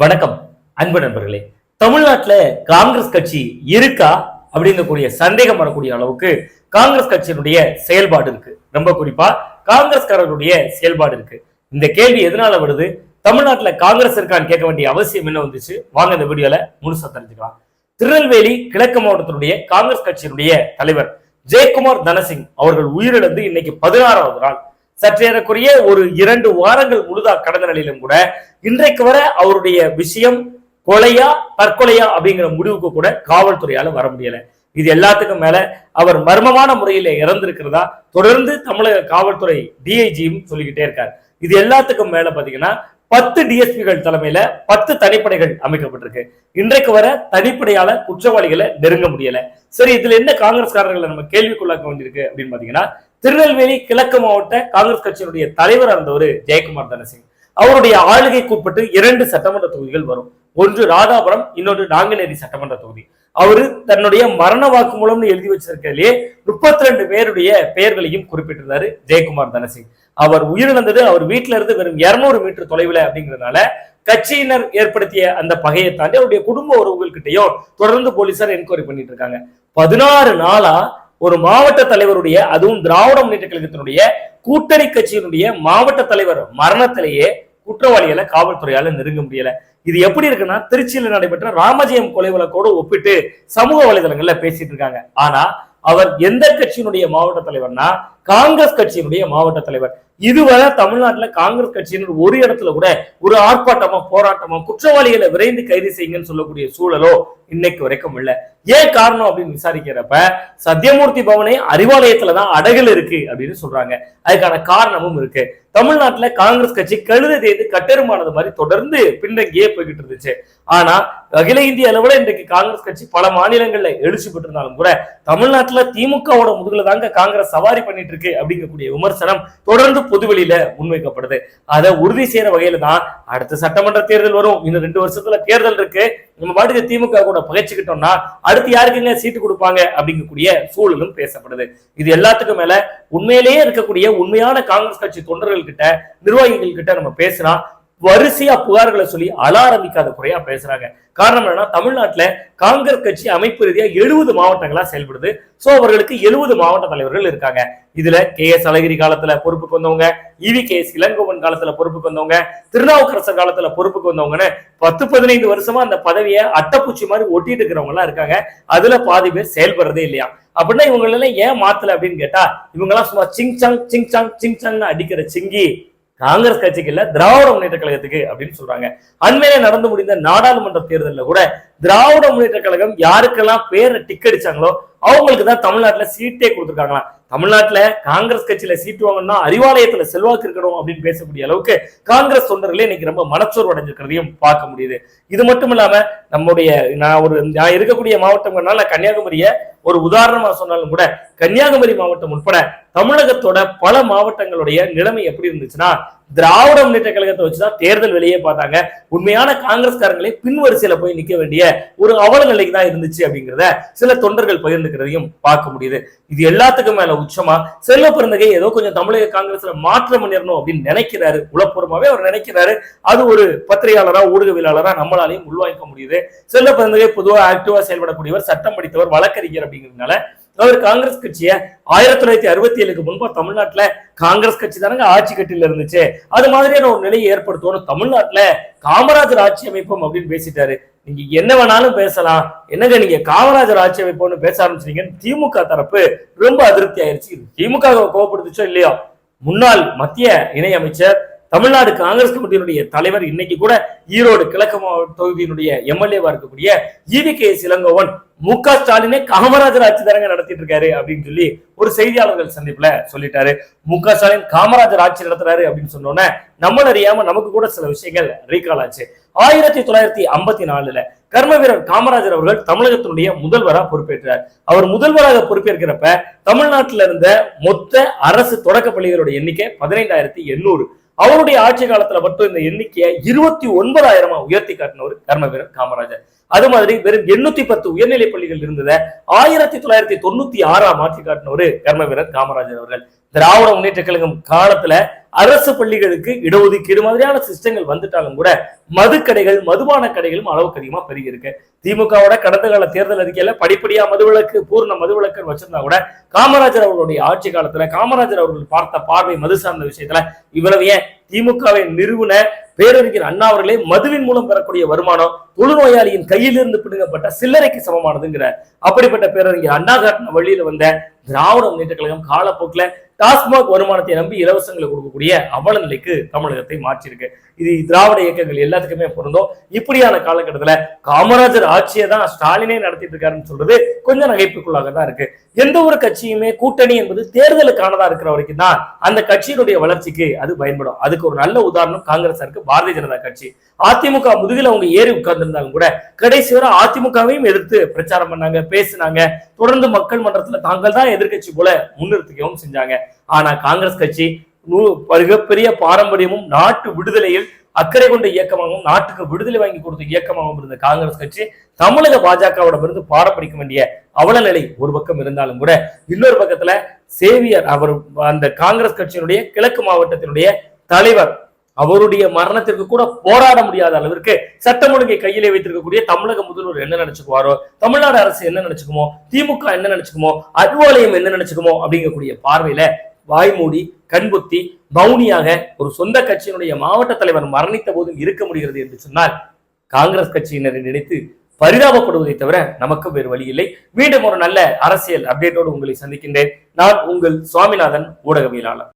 வணக்கம் அன்பு நண்பர்களே. தமிழ்நாட்டில் காங்கிரஸ் கட்சி இருக்கா அப்படிங்கக்கூடிய சந்தேகம் வரக்கூடிய அளவுக்கு காங்கிரஸ் கட்சியினுடைய செயல்பாடு இருக்கு. ரொம்ப குறிப்பா காங்கிரஸ்காரர்களுடைய செயல்பாடு இருக்கு. இந்த கேள்வி எதனால வருது? தமிழ்நாட்டில் காங்கிரஸ் இருக்கான்னு கேட்க வேண்டிய அவசியம் என்ன வந்துச்சு? வாங்க இந்த வீடியோல முழுசா தெரிஞ்சுக்கலாம். திருநெல்வேலி கிழக்கு மாவட்டத்தினுடைய காங்கிரஸ் கட்சியினுடைய தலைவர் ஜெயக்குமார் தனசிங் அவர்கள் உயிரிழந்து இன்னைக்கு பதினாறாவது நாள். சற்றேறக்குரிய ஒரு இரண்டு வாரங்கள் முழுதா கடந்த நிலையிலும் கூட இன்றைக்கு வர அவருடைய விஷயம் கொலையா தற்கொலையா அப்படிங்கிற முடிவுக்கு கூட காவல்துறையால வர முடியல. இது எல்லாத்துக்கும் மேல அவர் மர்மமான முறையில இறந்திருக்கிறதா தொடர்ந்து தமிழக காவல்துறை டிஐஜியும் சொல்லிக்கிட்டே இருக்கார். இது எல்லாத்துக்கும் மேல பாத்தீங்கன்னா பத்து டிஎஸ்பிகள் தலைமையில பத்து தனிப்படைகள் அமைக்கப்பட்டிருக்கு. இன்றைக்கு வர தனிப்படையால குற்றவாளிகளை நெருங்க முடியல. சரி இதுல என்ன காங்கிரஸ்காரர்களை நம்ம கேள்விக்குள்ளாக்க வேண்டியிருக்கு அப்படின்னு பாத்தீங்கன்னா திருநெல்வேலி கிழக்கு மாவட்ட காங்கிரஸ் கட்சியினுடைய தலைவர் இருந்தவர் ஜெயக்குமார் தனசிங். அவருடைய ஆளுகைக்குட்பட்டு இரண்டு சட்டமன்ற தொகுதிகள் வரும். ஒன்று ராதாபுரம் இன்னொன்று நாங்குநேரி சட்டமன்ற தொகுதி. அவரு தன்னுடைய மரண வாக்குமூலம்னு எழுதி வச்சிருக்கிறதுலே முப்பத்தி ரெண்டு பேருடைய பெயர்களையும் குறிப்பிட்டிருந்தாரு ஜெயக்குமார் தனசிங். அவர் உயிரிழந்தது அவர் வீட்டில இருந்து வெறும் இருநூறு மீட்டர் தொலைவில் அப்படிங்கிறதுனால கட்சியினர் ஏற்படுத்திய அந்த பகையை தாண்டி அவருடைய குடும்ப உறவுகள்கிட்டயும் தொடர்ந்து போலீசார் என்கொயரி பண்ணிட்டு இருக்காங்க. பதினாறு நாளா ஒரு மாவட்ட தலைவருடைய அதுவும் திராவிட முன்னேற்ற கழகத்தினுடைய கூட்டணி கட்சியினுடைய மாவட்ட தலைவர் மரணத்திலேயே குற்றவாளிகளை காவல்துறையால நெருங்க முடியல. இது எப்படி இருக்குன்னா திருச்சியில நடைபெற்ற ராமஜெயம் கொலை வழக்கோடு ஒப்பிட்டு சமூக வலைதளங்கள்ல பேசிட்டு இருக்காங்க. ஆனா அவர் எந்த கட்சியினுடைய மாவட்ட தலைவர்னா காங்கிரஸ் கட்சியினுடைய மாவட்ட தலைவர். இதுவரை தமிழ்நாட்டுல காங்கிரஸ் கட்சியினர் ஒரு இடத்துல கூட ஒரு ஆர்ப்பாட்டமோ போராட்டமோ குற்றவாளிகளை விரைந்து கைது செய்யுங்கன்னு சொல்லக்கூடிய சூழலோ இன்னைக்கு வரைக்கும் இல்ல. ஏன் காரணம் அப்படின்னு விசாரிக்கிறப்ப சத்யமூர்த்தி பவனே அறிவாலயத்துலதான் அடகல் இருக்கு அப்படின்னு சொல்றாங்க. அதுக்கான காரணமும் இருக்கு. தமிழ்நாட்டுல காங்கிரஸ் கட்சி கழுத தேய்ந்து கட்டெருமானது மாதிரி தொடர்ந்து பின்தங்கியே போய்கிட்டு இருந்துச்சு. ஆனா அகில இந்திய அளவுல இன்றைக்கு காங்கிரஸ் கட்சி பல மாநிலங்கள்ல எழுச்சி பெற்றிருந்தாலும் கூட தமிழ்நாட்டுல திமுகவோட முதுகுல தாங்க காங்கிரஸ் சவாரி பண்ணிட்டு இருக்கு அப்படிங்கக்கூடிய விமர்சனம் தொடர்ந்து பொதுவெளியில முன்வைக்கப்படுது. அதை உறுதி செய்யற வகையில தான் அடுத்த சட்டமன்ற தேர்தல் வரும். இன்னும் ரெண்டு வருஷத்துல தேர்தல் இருக்கு. நம்ம பாட்டுக்கு திமுக கூட பகைச்சுக்கிட்டோம்னா அடுத்து யாருக்குங்க சீட்டு கொடுப்பாங்க அப்படிங்கக்கூடிய சூழலும் பேசப்படுது. இது எல்லாத்துக்கும் மேல உண்மையிலேயே இருக்கக்கூடிய உண்மையான காங்கிரஸ் கட்சி தொண்டர்கள் கிட்ட நிர்வாகிகள் கிட்ட நம்ம பேசினா வரிசையா புகார்களை சொல்லி அலாரமிக்காத குறையா பேசுறாங்க. காரணம் என்னன்னா தமிழ்நாட்டுல காங்கிரஸ் கட்சி அமைப்பு ரீதியா எழுபது மாவட்டங்களா செயல்படுது. சோ அவர்களுக்கு எழுபது மாவட்ட தலைவர்கள் இருக்காங்க. இதுல கே எஸ் அழகிரி காலத்துல பொறுப்புக்கு வந்தவங்க இவி கே எஸ் இளங்கோவன் காலத்துல பொறுப்புக்கு வந்தவங்க திருநாவுக்கரசர் காலத்துல பொறுப்புக்கு வந்தவங்கன்னு பத்து பதினைந்து வருஷமா அந்த பதவியை அட்டப்பூச்சி மாதிரி ஒட்டிட்டு இருக்கிறவங்க எல்லாம் இருக்காங்க. அதுல பாதி பேர் செயல்படுறதே இல்லையா? அப்படின்னா இவங்க எல்லாம் ஏன் மாத்தல அப்படின்னு கேட்டா இவங்க எல்லாம் சும்மா சிங் சங் சிங் சங் சிங் சங்னு அடிக்கிற சிங்கி காங்கிரஸ் கட்சிக்கு இல்ல திராவிட முன்னேற்ற கழகத்துக்கு அப்படின்னு சொல்றாங்க. அண்மையில நடந்து முடிந்த நாடாளுமன்ற தேர்தலில் கூட திராவிட முன்னேற்ற கழகம் யாருக்கெல்லாம் பேர் டிக் அடிச்சாங்களோ அவங்களுக்கு தான் தமிழ்நாட்டுல சீட்டே கொடுத்துருக்காங்களாம். தமிழ்நாட்டுல காங்கிரஸ் கட்சியில சீட்டு வாங்கணும்னா அறிவாலயத்துல செல்வாக்கு இருக்கணும் அப்படின்னு பேசக்கூடிய அளவுக்கு காங்கிரஸ் தொண்டர்களே இன்னைக்கு ரொம்ப மனச்சோர்வு அடைஞ்சிருக்கிறதையும் பார்க்க முடியுது. இது மட்டும் இல்லாம நம்முடைய நான் ஒரு நான் இருக்கக்கூடிய மாவட்டம்னால கன்னியாகுமரியை ஒரு உதாரணமா சொன்னாலும் கூட கன்னியாகுமரி மாவட்டம் உட்பட தமிழகத்தோட பல மாவட்டங்களுடைய நிலைமை எப்படி இருந்துச்சுன்னா திராவிட முன்னேற்ற கழகத்தை வச்சுதான் தேர்தல் வெளியே பார்த்தாங்க. உண்மையான காங்கிரஸ்காரங்களே பின்வரிசையில போய் நிக்க வேண்டிய ஒரு அவல நிலைக்கு தான் இருந்துச்சு அப்படிங்கிறத சில தொண்டர்கள் பகிர்ந்துக்கிறதையும் பார்க்க முடியுது. இது எல்லாத்துக்கும் மேல உச்சமா செல்வ பிறந்தகை ஏதோ கொஞ்சம் தமிழக காங்கிரஸ்ல மாற்றம் பண்ணிடணும் அப்படின்னு நினைக்கிறாரு. உளப்பூர்வமாவே அவர் நினைக்கிறாரு. அது ஒரு பத்திரிகையாளரா ஊடகவியலாளரா நம்மளாலையும் உள்வாங்கிக்க முடியுது. செல்வ பிறந்தகை பொதுவா ஆக்டிவா செயல்படக்கூடியவர் சட்டம் படித்தவர் வழக்கறிஞர் அப்படிங்கிறதுனால அவர் காங்கிரஸ் கட்சியை ஆயிரத்தி தொள்ளாயிரத்தி அறுபத்தி ஏழுக்கு முன்பா தமிழ்நாட்டுல காங்கிரஸ் கட்சி தானங்க ஆட்சி கட்டில இருந்துச்சு. அது மாதிரியான ஒரு நிலையை ஏற்படுத்தணும். தமிழ்நாட்டுல காமராஜர் ஆட்சி அமைப்போம் அப்படின்னு பேசிட்டாரு. நீங்க என்ன வேணாலும் பேசலாம். என்னங்க நீங்க காமராஜர் ஆட்சி அமைப்போம்னு பேச ஆரம்பிச்சீங்கன்னு திமுக தரப்பு ரொம்ப அதிருப்தி ஆயிருச்சு. திமுக கோவப்படுத்துச்சோ இல்லையோ? முன்னாள் மத்திய இணையமைச்சர் தமிழ்நாடு காங்கிரஸ் கமிட்டியினுடைய தலைவர் இன்னைக்கு கூட ஈரோடு கிழக்கு மாவட்ட தொகுதியினுடைய எம்எல்ஏவா இருக்கக்கூடிய ஈவி கே இளங்கோவன் மு க ஸ்டாலினே காமராஜர் ஆட்சி தானங்க நடத்திட்டு இருக்காரு அப்படின்னு சொல்லி ஒரு செய்தியாளர்கள் சந்திப்புல சொல்லிட்டாரு. மு க ஸ்டாலின் காமராஜர் ஆட்சி நடத்துறாரு அப்படின்னு சொன்னோன்னே நம்மள அறியாம நமக்கு கூட சில விஷயங்கள் ரீகால் ஆச்சு. ஆயிரத்தி தொள்ளாயிரத்தி ஐம்பத்தி நாலுல கர்ம வீரர் காமராஜர் அவர்கள் தமிழகத்தினுடைய முதல்வரா பொறுப்பேற்றார். அவர் முதல்வராக பொறுப்பேற்கிறப்ப தமிழ்நாட்டில இருந்த மொத்த அரசு தொடக்க பள்ளிகளுடைய எண்ணிக்கை பதினைந்தாயிரத்தி எண்ணூறு. அவருடைய ஆட்சி காலத்துல மட்டும் இந்த எண்ணிக்கையை இருபத்தி ஒன்பதாயிரமா உயர்த்தி காட்டினவர் கர்ம வீரர் காமராஜர். அது மாதிரி வெறும் எண்ணூத்தி பத்து உயர்நிலை பள்ளிகள் இருந்தத ஆயிரத்தி தொள்ளாயிரத்தி தொண்ணூத்தி ஆறாம் மாற்றி காட்டினவர் கர்ம வீரர் காமராஜர் அவர்கள். திராவிட முன்னேற்ற கழகம் காலத்துல அரசு பள்ளிகளுக்கு இடஒதுக்கீடு மாதிரியான சிஸ்டங்கள் வந்துட்டாலும் கூட மதுக்கடைகள் மதுபான கடைகளும் அளவுக்கு அதிகமா பெருகி இருக்கு. திமுகவோட கடந்த கால தேர்தல் அறிக்கையில படிப்படியா மதுவிலக்கு பூர்ண மதுவிலக்கு வச்சிருந்தா கூட காமராஜர் அவர்களுடைய ஆட்சி காலத்துல காமராஜர் அவர்கள் பார்த்த பார்வை மது சார்ந்த விஷயத்துல இவ்வளவு ஏன்? திமுகவை நிறுவன பேரறிஞர் அண்ணா அவர்களே மதுவின் மூலம் பெறக்கூடிய வருமானம் தொழுநோயாளியின் கையிலிருந்து பிடுங்கப்பட்ட சில்லறைக்கு சமமானதுங்கிற அப்படிப்பட்ட பேரறிஞர் அண்ணா காட்டின வழியில வந்த திராவிட முன்னேற்ற கழகம் காலப்போக்கில் டாஸ்மாக் வருமானத்தை நம்பி இலவசங்களை கொடுக்கக்கூடிய அவல நிலைக்கு தமிழகத்தை மாற்றிருக்கு இது திராவிட இயக்கங்கள் எல்லாத்துக்குமே பொருந்தும். இப்படியான காலகட்டத்தில் காமராஜர் ஆட்சியை தான் ஸ்டாலினே நடத்திட்டு இருக்காருன்னு சொல்றது கொஞ்சம் நகைப்புக்குள்ளாக தான் இருக்கு. எந்த ஒரு கட்சியுமே கூட்டணி என்பது தேர்தலுக்கானதா இருக்கிற வரைக்கும் தான் அந்த கட்சியினுடைய வளர்ச்சிக்கு அது பயன்படும். அதுக்கு ஒரு நல்ல உதாரணம் காங்கிரஸ் இருக்கு பாரதிய ஜனதா கட்சி. அதிமுக முதுகில் அவங்க ஏறி உட்கார்ந்திருந்தாலும் கூட கடைசி வரை அதிமுகவையும் எதிர்த்து பிரச்சாரம் பண்ணாங்க பேசினாங்க. தொடர்ந்து மக்கள் மன்றத்தில் தாங்கள் தான் எதிர்க்கட்சி போல முன்னிறுத்திக்கவும் செஞ்சாங்க. ஆனா காங்கிரஸ் கட்சி மிகப்பெரிய பாரம்பரியமும் நாட்டு விடுதலையில் அக்கறை கொண்ட இயக்கமாகவும் நாட்டுக்கு விடுதலை வாங்கி கொடுத்த இயக்கமாகவும் இருந்த காங்கிரஸ் கட்சி தமிழக பாஜகவிடம் இருந்து பாடம் படிக்க வேண்டிய அவல நிலை ஒரு பக்கம் இருந்தாலும் கூட இன்னொரு பக்கத்துல சேவியர் அவர் அந்த காங்கிரஸ் கட்சியினுடைய கிழக்கு மாவட்டத்தினுடைய தலைவர் அவருடைய மரணத்திற்கு கூட போராட முடியாத அளவிற்கு சட்டம் ஒழுங்கை கையிலே வைத்திருக்கக்கூடிய தமிழக முதல்வர் என்ன நினைச்சுக்குவாரோ தமிழ்நாடு அரசு என்ன நினைச்சுக்குமோ திமுக என்ன நினைச்சுக்குமோ அலுவலயம் என்ன நினைச்சுக்குமோ அப்படிங்கக்கூடிய பார்வையில வாய்மூடி கண்புத்தி மௌனியாக ஒரு சொந்த கட்சியினுடைய மாவட்ட தலைவர் மரணித்த போதும் இருக்க முடிகிறது என்று சொன்னால் காங்கிரஸ் கட்சியினரை நினைத்து பரிதாபப்படுவதை தவிர நமக்கு வேறு வழி இல்லை. மீண்டும் ஒரு நல்ல அரசியல் அப்டேட்டோடு உங்களை சந்திக்கின்றேன். நான் உங்கள் சுவாமிநாதன் ஊடகவியலாளர்.